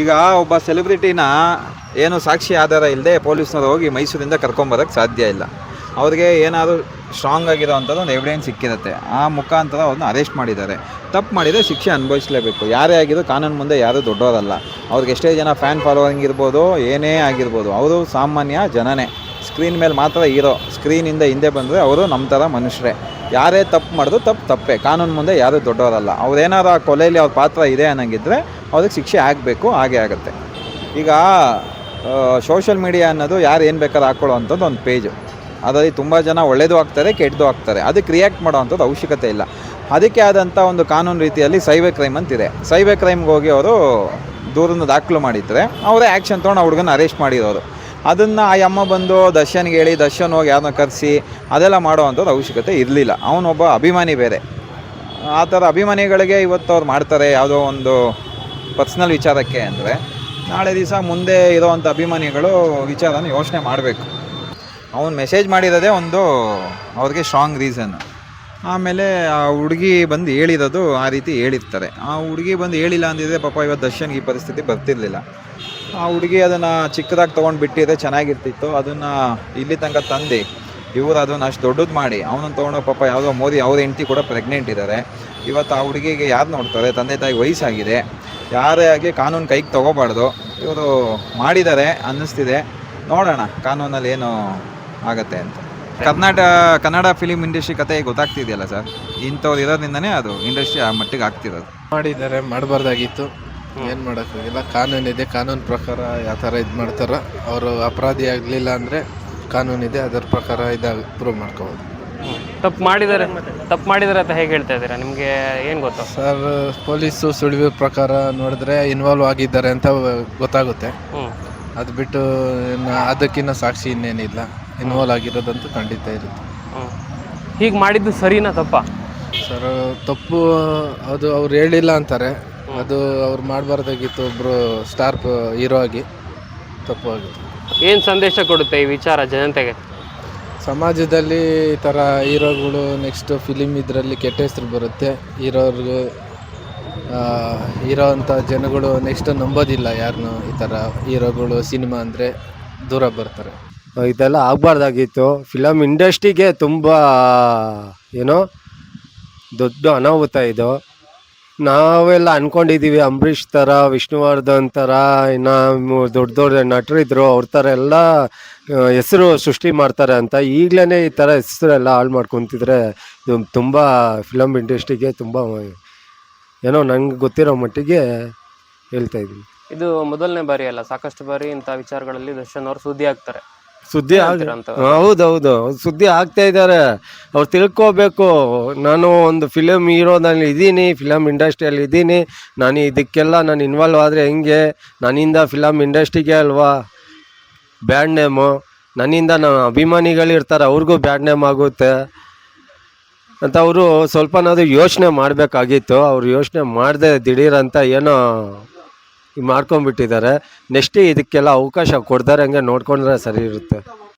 ಈಗ ಒಬ್ಬ ಸೆಲೆಬ್ರಿಟಿನ ಏನು ಸಾಕ್ಷಿ ಆಧಾರ ಇಲ್ಲದೆ ಪೊಲೀಸ್ನವ್ರು ಹೋಗಿ ಮೈಸೂರಿಂದ ಕರ್ಕೊಂಬರೋಕ್ಕೆ ಸಾಧ್ಯ ಇಲ್ಲ. ಅವ್ರಿಗೆ ಏನಾದರೂ ಸ್ಟ್ರಾಂಗ್ ಆಗಿರೋ ಅಂಥದ್ದು ಒಂದು ಎವಿಡೆನ್ಸ್ ಸಿಕ್ಕಿರುತ್ತೆ. ಆ ಮುಖಾಂತರ ಅವ್ರನ್ನ ಅರೆಸ್ಟ್ ಮಾಡಿದ್ದಾರೆ. ತಪ್ಪು ಮಾಡಿದರೆ ಶಿಕ್ಷೆ ಅನುಭವಿಸಲೇಬೇಕು. ಯಾರೇ ಆಗಿದ್ರು ಕಾನೂನು ಮುಂದೆ ಯಾರೂ ದೊಡ್ಡವರಲ್ಲ. ಅವ್ರಿಗೆ ಎಷ್ಟೇ ಜನ ಫ್ಯಾನ್ ಫಾಲೋವಿಂಗ್ ಇರ್ಬೋದು, ಏನೇ ಆಗಿರ್ಬೋದು, ಅವರು ಸಾಮಾನ್ಯ ಜನನೇ. ಸ್ಕ್ರೀನ್ ಮೇಲೆ ಮಾತ್ರ ಇರೋ ಸ್ಕ್ರೀನಿಂದ ಹಿಂದೆ ಬಂದರೆ ಅವರು ನಮ್ಮ ಥರ ಮನುಷ್ಯರೇ. ಯಾರೇ ತಪ್ಪು ಮಾಡಿದ್ರು ತಪ್ಪು ತಪ್ಪೇ. ಕಾನೂನು ಮುಂದೆ ಯಾರೂ ದೊಡ್ಡವರಲ್ಲ. ಅವ್ರೇನಾರು ಆ ಕೊಲೆಯಲ್ಲಿ ಅವ್ರ ಪಾತ್ರ ಇದೆ ಅನ್ನಂಗಿದ್ರೆ ಅವ್ರಿಗೆ ಶಿಕ್ಷೆ ಆಗಬೇಕು, ಹಾಗೆ ಆಗುತ್ತೆ. ಈಗ ಸೋಷಿಯಲ್ ಮೀಡಿಯಾ ಅನ್ನೋದು ಯಾರು ಏನು ಬೇಕಾದ್ರೂ ಹಾಕ್ಕೊಳ್ಳೋ ಅಂಥದ್ದು ಒಂದು ಪೇಜು ಅದರಲ್ಲಿ ತುಂಬ ಜನ ಒಳ್ಳೇದು ಆಗ್ತಾರೆ ಕೆಟ್ಟದು ಆಗ್ತಾರೆ ಅದಕ್ಕೆ ರಿಯಾಕ್ಟ್ ಮಾಡೋ ಅಂಥದ್ದು ಅವಶ್ಯಕತೆ ಇಲ್ಲ. ಅದಕ್ಕೆ ಆದಂಥ ಒಂದು ಕಾನೂನು ರೀತಿಯಲ್ಲಿ ಸೈಬರ್ ಕ್ರೈಮ್ ಅಂತಿದೆ ಸೈಬರ್ ಕ್ರೈಮ್ಗೆ ಹೋಗಿ ಅವರು ದೂರನ್ನು ದಾಖಲು ಮಾಡಿದ್ರೆ, ಅವರೇ ಆ್ಯಕ್ಷನ್ ತೊಗೊಂಡು ಆ ಹುಡುಗನ ಅರೆಸ್ಟ್ ಮಾಡಿರೋರು. ಅದನ್ನು ಆ ಅಮ್ಮ ಬಂದು ದರ್ಶನ್ಗೆ ಹೇಳಿ, ದರ್ಶನ್ ಹೋಗಿ ಯಾರನ್ನ ಕರೆಸಿ, ಅದೆಲ್ಲ ಮಾಡೋ ಅಂಥದ್ದು ಅವಶ್ಯಕತೆ ಇರಲಿಲ್ಲ. ಅವನೊಬ್ಬ ಅಭಿಮಾನಿ ಬೇರೆ. ಆ ಥರ ಅಭಿಮಾನಿಗಳಿಗೆ ಇವತ್ತು ಅವ್ರು ಮಾಡ್ತಾರೆ ಯಾವುದೋ ಒಂದು ಪರ್ಸ್ನಲ್ ವಿಚಾರಕ್ಕೆ ಅಂದರೆ. ನಾಳೆ ದಿವಸ ಮುಂದೆ ಇರೋವಂಥ ಅಭಿಮಾನಿಗಳು ವಿಚಾರನ ಯೋಚನೆ ಮಾಡಬೇಕು. ಅವನು ಮೆಸೇಜ್ ಮಾಡಿರೋದೇ ಒಂದು ಅವ್ರಿಗೆ ಸ್ಟ್ರಾಂಗ್ ರೀಸನ್. ಆಮೇಲೆ ಆ ಹುಡುಗಿ ಬಂದು ಹೇಳಿರೋದು ಆ ರೀತಿ ಹೇಳಿರ್ತಾರೆ. ಆ ಹುಡುಗಿ ಬಂದು ಹೇಳಿಲ್ಲ ಅಂದಿದ್ರೆ ಪಾಪ ಇವತ್ತು ದರ್ಶನ್ಗೆ ಈ ಪರಿಸ್ಥಿತಿ ಬರ್ತಿರ್ಲಿಲ್ಲ. ಆ ಹುಡುಗಿ ಅದನ್ನು ಚಿಕ್ಕದಾಗಿ ತೊಗೊಂಡು ಬಿಟ್ಟಿದ್ರೆ ಚೆನ್ನಾಗಿರ್ತಿತ್ತು. ಅದನ್ನು ಇಲ್ಲಿ ತನಕ ತಂದು, ಇವರು ಅದನ್ನು ಅಷ್ಟು ದೊಡ್ಡದು ಮಾಡಿ, ಅವನನ್ನು ತೊಗೊಂಡು ಪಾಪ ಯಾವುದೋ ಮೋದಿ ಅವ್ರ ಹೆಂಡತಿ ಕೂಡ ಪ್ರೆಗ್ನೆಂಟ್ ಇದ್ದಾರೆ ಇವತ್ತು ಆ ಹುಡುಗಿಗೆ ಯಾರು ನೋಡ್ತಾರೆ? ತಂದೆ ತಾಯಿ ವಯಸ್ಸಾಗಿದೆ. ಯಾರೇ ಆಗಿ ಕಾನೂನು ಕೈಗೆ ತೊಗೋಬಾರ್ದು. ಇವರು ಮಾಡಿದ್ದಾರೆ ಅನ್ನಿಸ್ತಿದೆ. ನೋಡೋಣ ಕಾನೂನಲ್ಲಿ ಏನು ಆಗತ್ತೆ ಅಂತ. ಕರ್ನಾಟಕ ಕನ್ನಡ ಫಿಲಿಂ ಇಂಡಸ್ಟ್ರಿ ಕತೆ ಗೊತ್ತಾಗ್ತಿದೆಯಲ್ಲ ಸರ್ ಇಂಥವ್ರು ಇರೋದ್ರಿಂದನೇ ಅದು ಇಂಡಸ್ಟ್ರಿ ಆ ಮಟ್ಟಿಗೆ ಆಗ್ತಿರೋದು. ಮಾಡಿದ್ದಾರೆ ಮಾಡಬಾರ್ದಾಗಿತ್ತು. ಏನು ಮಾಡೋಕ್ಕಾಗಿಲ್ಲ ಕಾನೂನಿದೆ ಕಾನೂನು ಪ್ರಕಾರ ಯಾವ ಥರ ಇದು ಮಾಡ್ತಾರೋ ಅವರು ಅಪರಾಧಿ ಆಗಲಿಲ್ಲ ಅಂದರೆ ಕಾನೂನಿದೆ ಅದರ ಪ್ರಕಾರ ಇದಾಗಿ ಪ್ರೂವ್ ಮಾಡ್ಕೋಬೋದು. ತಪ್ಪು ಮಾಡಿದ್ದಾರೆ ತಪ್ಪು ಮಾಡಿದ್ದಾರೆ ಅಂತ ಹೇಗೆ ಹೇಳ್ತಾ ಇದ್ದೀರಾ? ನಿಮಗೆ ಏನು ಗೊತ್ತು? ಸರ್ ಪೊಲೀಸು ಸುಳಿವು ಪ್ರಕಾರ ನೋಡಿದ್ರೆ ಇನ್ವಾಲ್ವ್ ಆಗಿದ್ದಾರೆ ಅಂತ ಗೊತ್ತಾಗುತ್ತೆ. ಹ್ಞೂ ಅದು ಬಿಟ್ಟು ಇನ್ನು ಅದಕ್ಕಿಂತ ಸಾಕ್ಷಿ ಇನ್ನೇನಿಲ್ಲ. ಇನ್ವಾಲ್ವ್ ಆಗಿರೋದಂತೂ ಖಂಡಿತ ಇರುತ್ತೆ. ಹೀಗೆ ಮಾಡಿದ್ದು ಸರಿನಾ ತಪ್ಪ? ಸರ್ ತಪ್ಪು ಅದು ಅವ್ರು ಹೇಳಿಲ್ಲ ಅಂತಾರೆ. ಅದು ಅವ್ರು ಮಾಡಬಾರ್ದಾಗಿತ್ತು ಒಬ್ಬರು ಸ್ಟಾರ್ ಹೀರೋ ಆಗಿ ತಪ್ಪು ಆಗಿತ್ತು ಏನು ಸಂದೇಶ ಕೊಡುತ್ತೆ ಈ ವಿಚಾರ ಜನತೆಗೆ? ಸಮಾಜದಲ್ಲಿ ಈ ಥರ ಹೀರೋಗಳು ನೆಕ್ಸ್ಟ್ ಫಿಲಿಮ್ ಇದರಲ್ಲಿ ಕೆಟ್ಟ ಹೆಸರು ಬರುತ್ತೆ. ಹೀರೋರ್ಗೆ ಹೀರೋ ಅಂತ ಜನಗಳು ನೆಕ್ಸ್ಟ್ ನಂಬೋದಿಲ್ಲ ಯಾರನ್ನೂ ಈ ಥರ ಹೀರೋಗಳು ಸಿನಿಮಾ ಅಂದರೆ ದೂರ ಬರ್ತಾರೆ. ಇದೆಲ್ಲ ಆಗಬಾರ್ದಾಗಿತ್ತು. ಫಿಲಮ್ ಇಂಡಸ್ಟ್ರಿಗೆ ತುಂಬ, ಏನೋ, ದೊಡ್ಡ ಅನಾಹುತ ಇದು. ನಾವೆಲ್ಲ ಅಂದ್ಕೊಂಡಿದ್ದೀವಿ ಅಂಬರೀಷ್ ಥರ ವಿಷ್ಣುವರ್ಧನ್ ಥರ ಇನ್ನು ದೊಡ್ಡ ದೊಡ್ಡ ನಟರಿದ್ರು, ಅವ್ರ ಥರ ಎಲ್ಲ ಹೆಸರು ಸೃಷ್ಟಿ ಮಾಡ್ತಾರೆ ಅಂತ. ಈಗಲೇ ಈ ಥರ ಹೆಸರೆಲ್ಲ ಹಾಳು ಮಾಡ್ಕೊತಿದ್ರೆ, ಇದು ತುಂಬ ಫಿಲಮ್ ಇಂಡಸ್ಟ್ರಿಗೆ ತುಂಬ, ಏನೋ ನನಗೆ ಗೊತ್ತಿರೋ ಮಟ್ಟಿಗೆ ಹೇಳ್ತಾ ಇದ್ದೀನಿ. ಇದು ಮೊದಲನೇ ಬಾರಿ ಅಲ್ಲ, ಸಾಕಷ್ಟು ಬಾರಿ ಇಂಥ ವಿಚಾರಗಳಲ್ಲಿ ದರ್ಶನ್ ಅವರು ಸುದ್ದಿ ಆಗ್ತಾರೆ ಸುದ್ದಿ ಆಗ? ಹೌದೌದು. ಸುದ್ದಿ ಆಗ್ತಾ ಇದ್ದಾರೆ ಅವ್ರು ತಿಳ್ಕೋಬೇಕು. ನಾನು ಒಂದು ಫಿಲಮ್ ಹೀರೋದಲ್ಲಿ ಇದ್ದೀನಿ ಫಿಲಮ್ ಇಂಡಸ್ಟ್ರಿಯಲ್ಲಿ ಇದ್ದೀನಿ. ನಾನು ಇದಕ್ಕೆಲ್ಲ ನಾನು ಇನ್ವಾಲ್ವ್ ಆದರೆ ಹೆಂಗೆ? ನನ್ನಿಂದ ಫಿಲಮ್ ಇಂಡಸ್ಟ್ರಿಗೆ ಅಲ್ವಾ? ಬ್ಯಾಡ್ ನೇಮು ನನ್ನಿಂದ ನಮ್ಮ ಅಭಿಮಾನಿಗಳಿರ್ತಾರೆ ಅವ್ರಿಗೂ ಬ್ಯಾಡ್ ನೇಮ್ ಆಗುತ್ತೆ. ಅಂತ ಅವರು ಸ್ವಲ್ಪನಾದ್ರೂ ಯೋಚನೆ ಮಾಡಬೇಕಾಗಿತ್ತು. ಅವ್ರು ಯೋಚನೆ ಮಾಡದೆ ದಿಢೀರಂತ ಏನೋ ಮಾಡ್ಕೊಂಡ್ಬಿಟ್ಟಿದ್ದಾರೆ. ನೆಕ್ಸ್ಟ್ ಇದಕ್ಕೆಲ್ಲ ಅವಕಾಶ ಕೊಡ್ತಾರೆ ಹಂಗೆ ನೋಡ್ಕೊಂಡ್ರೆ ಸರಿ ಇರುತ್ತೆ.